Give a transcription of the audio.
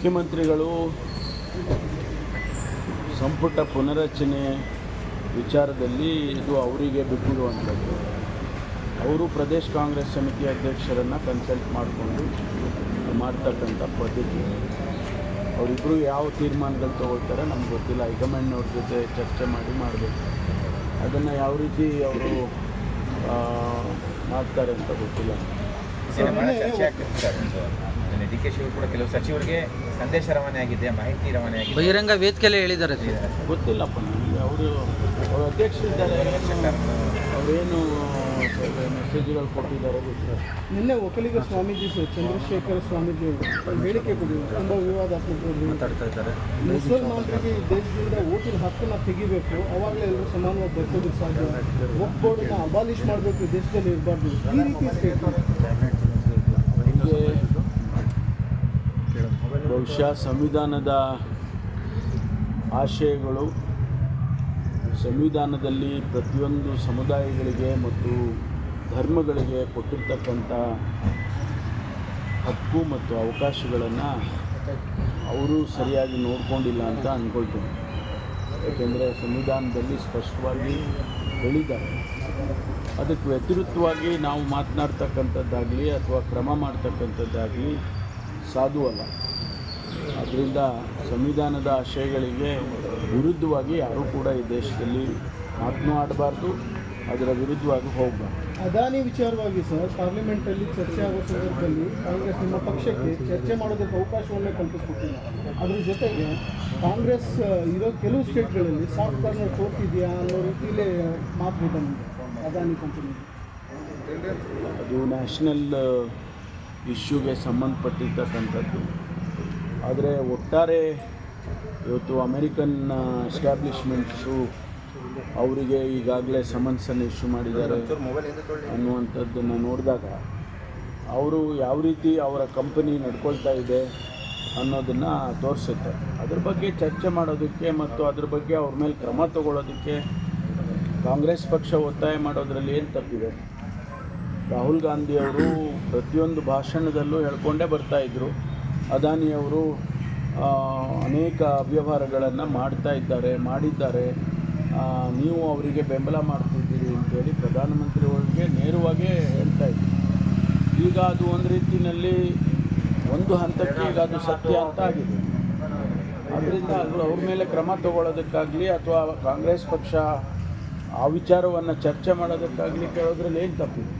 ಮುಖ್ಯಮಂತ್ರಿಗಳು ಸಂಪುಟ ಪುನರಚನೆ ವಿಚಾರದಲ್ಲಿ ಇದು ಅವರಿಗೆ ಬಿಟ್ಟಿರುವಂಥದ್ದು. ಅವರು ಪ್ರದೇಶ ಕಾಂಗ್ರೆಸ್ ಸಮಿತಿ ಅಧ್ಯಕ್ಷರನ್ನು ಕನ್ಸಲ್ಟ್ ಮಾಡಿಕೊಂಡು ಮಾಡ್ತಕ್ಕಂಥ ಪದ್ಧತಿ. ಅವರಿಬ್ಬರು ಯಾವ ತೀರ್ಮಾನಗಳು ತೊಗೊಳ್ತಾರೆ ನಮ್ಗೆ ಗೊತ್ತಿಲ್ಲ. ಹೈಕಮಾಂಡ್ನವ್ರ ಜೊತೆ ಚರ್ಚೆ ಮಾಡಿ ಮಾಡಬೇಕು. ಅದನ್ನು ಯಾವ ರೀತಿ ಅವರು ಮಾಡ್ತಾರೆ ಅಂತ ಗೊತ್ತಿಲ್ಲ. ಡಿ ಕೆ ಶಿವರು ಕೂಡ ಕೆಲವು ಸಚಿವರಿಗೆ ಸಂದೇಶ ರವಾನೆ ಆಗಿದೆ ಮಾಹಿತಿ ರವಾನೆ ಆಗಿದೆ. ಬಹಿರಂಗ ವೇದಿಕೆಯಲ್ಲಿ ಹೇಳಿದ್ದಾರೆ ಸರ್. ಗೊತ್ತಿಲ್ಲಪ್ಪ ನನಗೆ. ಅವರು ಅವರು ಅಧ್ಯಕ್ಷರಿದ್ದಾರೆ ಅವರೇನು ಮೆಸೇಜ್ಗಳು ಕೊಟ್ಟಿದ್ದಾರೆ ಗೊತ್ತಿಲ್ಲ ನಿನ್ನೆ ಒಕ್ಕಲಿಗ ಸ್ವಾಮೀಜಿ ಸರ್ ಚಂದ್ರಶೇಖರ ಸ್ವಾಮೀಜಿ ಹೇಳಿಕೆ ಕೊಟ್ಟಿದ್ದಾರೆ. ತುಂಬ ವಿವಾದಾತ್ಮಕ ಮಾತಾಡ್ತಾ ಇದ್ದಾರೆ. ಮುಸಲ್ಮಾನರಿಗೆ ಈ ದೇಶದಿಂದ ಓಟಿನ ಹಕ್ಕನ್ನು ತೆಗಿಬೇಕು. ಅವಾಗಲೇ ಎಲ್ಲರೂ ಸಮಾನವಾಗಿ ಬದುಕೋದಕ್ಕೆ ಸಾಧ್ಯ. ಒಕ್ಬೋರ್ಡನ್ನ ಅಬಾಲಿಷ್ ಮಾಡಬೇಕು ದೇಶದಲ್ಲಿ ಇರಬಾರ್ದು. ಈ ರೀತಿ ಸ್ಟೇಟ್ಮೆಂಟ್ ಬಹುಶಃ ಸಂವಿಧಾನದ ಆಶಯಗಳು ಸಂವಿಧಾನದಲ್ಲಿ ಪ್ರತಿಯೊಂದು ಸಮುದಾಯಗಳಿಗೆ ಮತ್ತು ಧರ್ಮಗಳಿಗೆ ಕೊಟ್ಟಿರ್ತಕ್ಕಂಥ ಹಕ್ಕು ಮತ್ತು ಅವಕಾಶಗಳನ್ನು ಅವರು ಸರಿಯಾಗಿ ನೋಡಿಕೊಂಡಿಲ್ಲ ಅಂತ ಅಂದ್ಕೊಳ್ತೀನಿ ಯಾಕೆಂದರೆ ಸಂವಿಧಾನದಲ್ಲಿ ಸ್ಪಷ್ಟವಾಗಿ ಹೇಳಿದ್ದಾರೆ. ಅದಕ್ಕೆ ವ್ಯತಿರಿಕ್ತವಾಗಿ ನಾವು ಮಾತನಾಡ್ತಕ್ಕಂಥದ್ದಾಗಲಿ ಅಥವಾ ಕ್ರಮ ಮಾಡ್ತಕ್ಕಂಥದ್ದಾಗಲಿ ಸಾಧು ಅಲ್ಲ ಅದರಿಂದ ಸಂವಿಧಾನದ ಆಶಯಗಳಿಗೆ ವಿರುದ್ಧವಾಗಿ ಯಾರೂ ಕೂಡ ಈ ದೇಶದಲ್ಲಿ ಮಾತನ್ನೂ ಆಡಬಾರ್ದು ಅದರ ವಿರುದ್ಧವಾಗಿ ಹೋಗಬಾರ್ದು. ಅದಾನಿ ವಿಚಾರವಾಗಿ ಸರ್ ಪಾರ್ಲಿಮೆಂಟಲ್ಲಿ ಚರ್ಚೆ ಆಗೋ ಸಂದರ್ಭದಲ್ಲಿ ಕಾಂಗ್ರೆಸ್ ನಿಮ್ಮ ಪಕ್ಷಕ್ಕೆ ಚರ್ಚೆ ಮಾಡೋದಕ್ಕೆ ಅವಕಾಶವನ್ನೇ ಕಲ್ಪಿಸ್ಕೊಟ್ಟಿಲ್ಲ. ಅದ್ರ ಜೊತೆಗೆ ಕಾಂಗ್ರೆಸ್ ಇರೋ ಕೆಲವು ಸ್ಟೇಟ್ಗಳಲ್ಲಿ ಸಾಫ್ಟ್ ಕಾರ್ನರ್ ತೋರ್ತಿದೆಯಾ ಅನ್ನೋ ರೀತಿಯಲ್ಲೇ ಮಾತು ಅದಾನಿ ಕಂಪನಿ ಅದು ನ್ಯಾಷನಲ್ ಇಶ್ಯೂಗೆ ಸಂಬಂಧಪಟ್ಟಿರ್ತಕ್ಕಂಥದ್ದು. ಆದರೆ ಒಟ್ಟಾರೆ ಇವತ್ತು ಅಮೇರಿಕನ್ ಎಸ್ಟಾಬ್ಲಿಷ್ಮೆಂಟ್ಸು ಅವರಿಗೆ ಈಗಾಗಲೇ ಸಮನ್ಸನ್ನು ಇಶ್ಯೂ ಮಾಡಿದ್ದಾರೆ ಅನ್ನುವಂಥದ್ದನ್ನು ನೋಡಿದಾಗ ಅವರು ಯಾವ ರೀತಿ ಅವರ ಕಂಪನಿ ನಡ್ಕೊಳ್ತಾ ಇದೆ ಅನ್ನೋದನ್ನು ತೋರಿಸುತ್ತೆ. ಅದ್ರ ಬಗ್ಗೆ ಚರ್ಚೆ ಮಾಡೋದಕ್ಕೆ ಮತ್ತು ಅದ್ರ ಬಗ್ಗೆ ಅವ್ರ ಮೇಲೆ ಕ್ರಮ ತಗೊಳ್ಳೋದಕ್ಕೆ ಕಾಂಗ್ರೆಸ್ ಪಕ್ಷ ಒತ್ತಾಯ ಮಾಡೋದ್ರಲ್ಲಿ ಏನು ತಪ್ಪಿದೆ? ರಾಹುಲ್ ಗಾಂಧಿಯವರು ಪ್ರತಿಯೊಂದು ಭಾಷಣದಲ್ಲೂ ಹೇಳ್ಕೊಂಡೇ ಬರ್ತಾಯಿದ್ರು ಅದಾನಿಯವರು ಅನೇಕ ಅವ್ಯವಹಾರಗಳನ್ನು ಮಾಡ್ತಾ ಇದ್ದಾರೆ, ಮಾಡಿದ್ದಾರೆ. ನೀವು ಅವರಿಗೆ ಬೆಂಬಲ ಮಾಡ್ತಿದ್ದೀರಿ ಅಂತೇಳಿ ಪ್ರಧಾನಮಂತ್ರಿಯವರಿಗೆ ನೇರವಾಗಿ ಹೇಳ್ತಾ ಇದ್ದೀವಿ ಈಗ ಅದು ಒಂದು ರೀತಿಯಲ್ಲಿ ಒಂದು ಹಂತಕ್ಕೆ ಈಗ ಅದು ಸತ್ಯ ಅಂತ ಆಗಿದೆ. ಅದರಿಂದ ಅದು ಅವ್ರ ಮೇಲೆ ಕ್ರಮ ತಗೊಳ್ಳೋದಕ್ಕಾಗಲಿ ಅಥವಾ ಕಾಂಗ್ರೆಸ್ ಪಕ್ಷ ಆ ವಿಚಾರವನ್ನು ಚರ್ಚೆ ಮಾಡೋದಕ್ಕಾಗಲಿ ಕೇಳೋದ್ರಲ್ಲಿ ಏನು ತಪ್ಪಿದೆ?